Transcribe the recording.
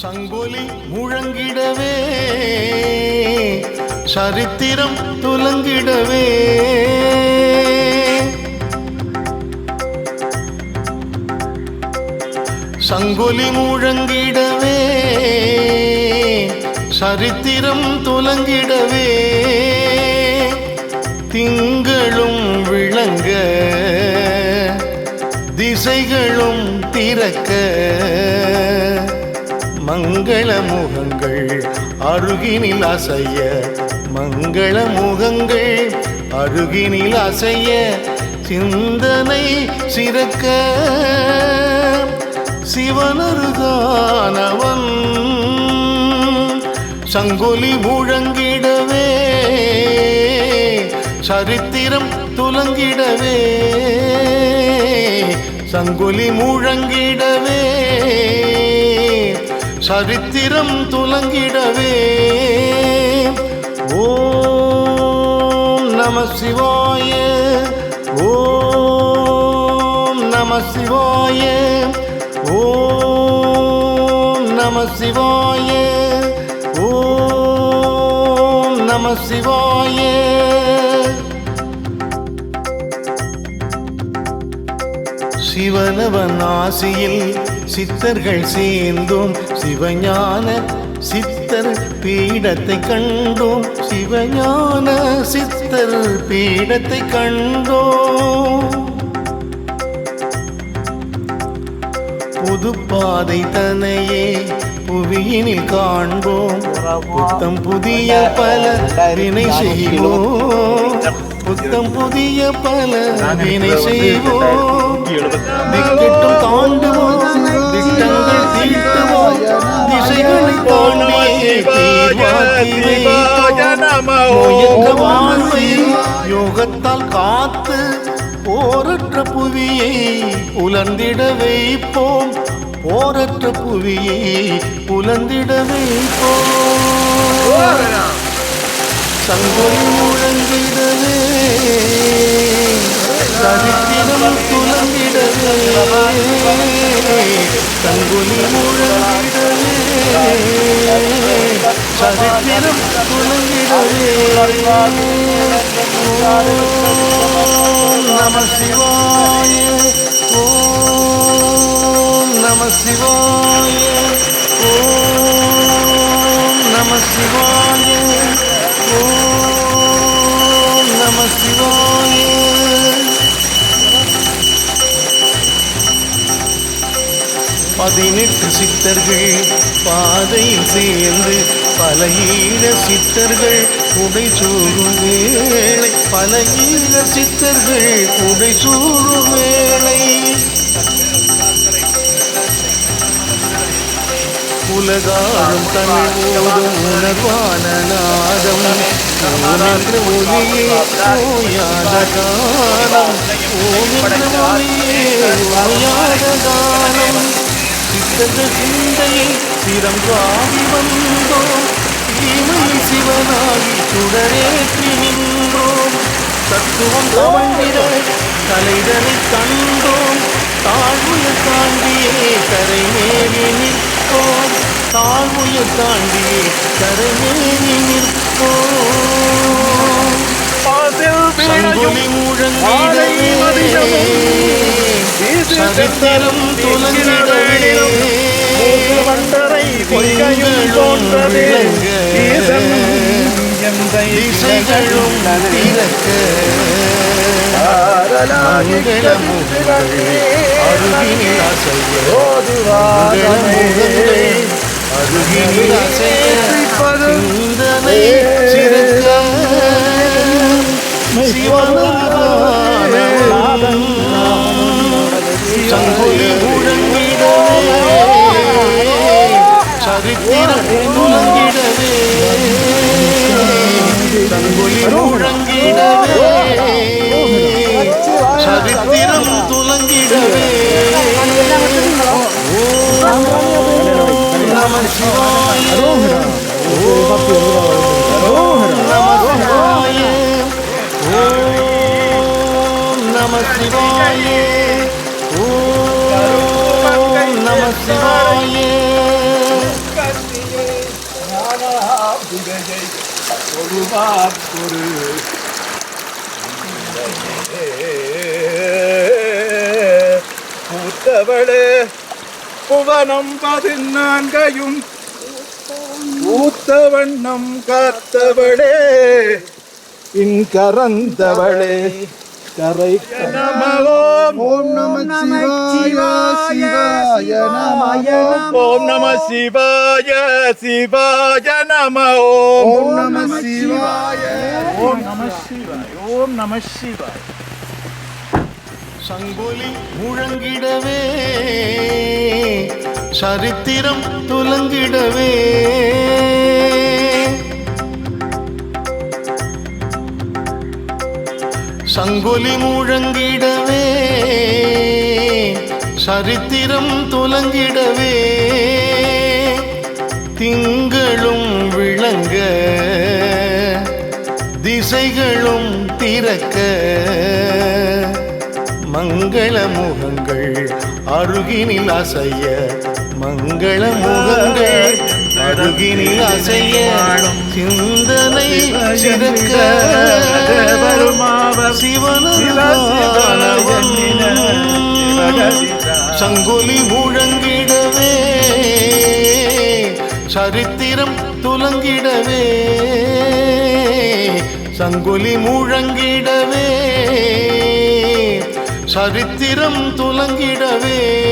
சங்கொலி முழங்கிடவே சரித்திரம் துலங்கிடவே. சங்கொலி முழங்கிடவே சரித்திரம் துலங்கிடவே. திங்களும் விளங்க திசைகளும் திறக்க. மங்கள முகங்கள் அருகினில் அசைய மங்கள முகங்கள் அருகினில் அசைய சிந்தனை சிறக்க சிவனருதானவன் சங்கொலி முழங்கிடவே சரித்திரம் துலங்கிடவே சங்கொலி முழங்கிடவே சரித்திரம் துலங்கிடவே. ஓம் நம சிவாய ஓம் நம சிவாய ஓம் நம சிவாய ஓம் நம சிவாய. சிவனவன் ஆசியில் சித்தர்கள் சேர்ந்தோம் சிவஞான சித்தர் பீடத்தை கண்டோம். சிவஞான சித்தர் பீடத்தை கண்டோம். புதுப்பாதை தனையே புவியினில் காண்போம். புத்தம் புதிய பல வினை செய்வோம். புத்தம் புதிய பல வினை செய்வோம். தீர்வாக்கி யோகத்தால் காத்து போரற்ற புவியை புலந்திட வைப்போம். போரற்ற புவியை புலந்திட வைப்போம். சங்கொலி முழங்கிடவே சரித்திரம் துலங்கிடவே சங்கொலி முழங்கிடவே. சரித்திரம் துலங்கிடவே ஓம் நம சிவாய ஓம் நம சிவாய ஓம் நம சிவாய ஓம் நம பதினெட்டு சித்தர்கள் பாதையில் சேர்ந்து பல ஈழ சித்தர்கள் உடை சூடும் வேளை. பல ஈழ சித்தர்கள் உடை சூடும் வேளை. உலகாரும் தமிழ் ஓதும் உணர்வான நாதம். ஓமென்ற ஒளியே ஓயாத காலம். ஓய்ந்த ஒளியே ஓயாத சித்தர்கள் சிந்தையில் சிரம் காவி வந்தோம் தீமையில் சிவனாகி சுடரேற்றி நின்றோம் தத்துவம் தவழ்ந்திட கலைதனை கண்டோம் தாழ்வுய தாண்டியே கரை மேவி நிற்போம் தாழ்வுய தாண்டியே கரை மேவி நிற்போம் சங்குலி முழங்கிடவே சரித்திரம் துலங்கிடவே வண்டரை பொய்கையும் தோன்றதே. அருகினில் அருகினில் சிறக்க சரித்திரம் துலங்கிடவே சங்குலி முழங்கிடவே. சரித்திரம் துலங்கிடவே. நம சிவாய. ஓம் நம சிவாய. நம நம சிவாய. மானாபுரையை தொழுவார்க்கொரு பூத்தவளே புவனம் பதினான்கையும் பூத்த வண்ணம் காத்தவளே இன் கரந்தவளே. கரை ஓம் நம சிவாய சிவாய நம ஓம் நம சிவாய சிவாய நம ஓம் ஓம் நம சிவாய ஓம் நம சிவாய ஓம் நம சிவாய சங்கொலி முழங்கிடவே சரித்திரம் துலங்கிடவே. சங்கொலி முழங்கிடவே சரித்திரம் துலங்கிடவே. திங்களும் விளங்க திசைகளும் திறக்க. மங்கள முகங்கள் அருகினில் அசைய மங்கள முகங்கள். அருகினில் அசைய. சிந்தனை சிறக்க சிவனவன் சங்கொலி முழங்கிடவே. சரித்திரம் துலங்கிடவே. சங்கொலி முழங்கிடவே. சரித்திரம் துலங்கிடவே.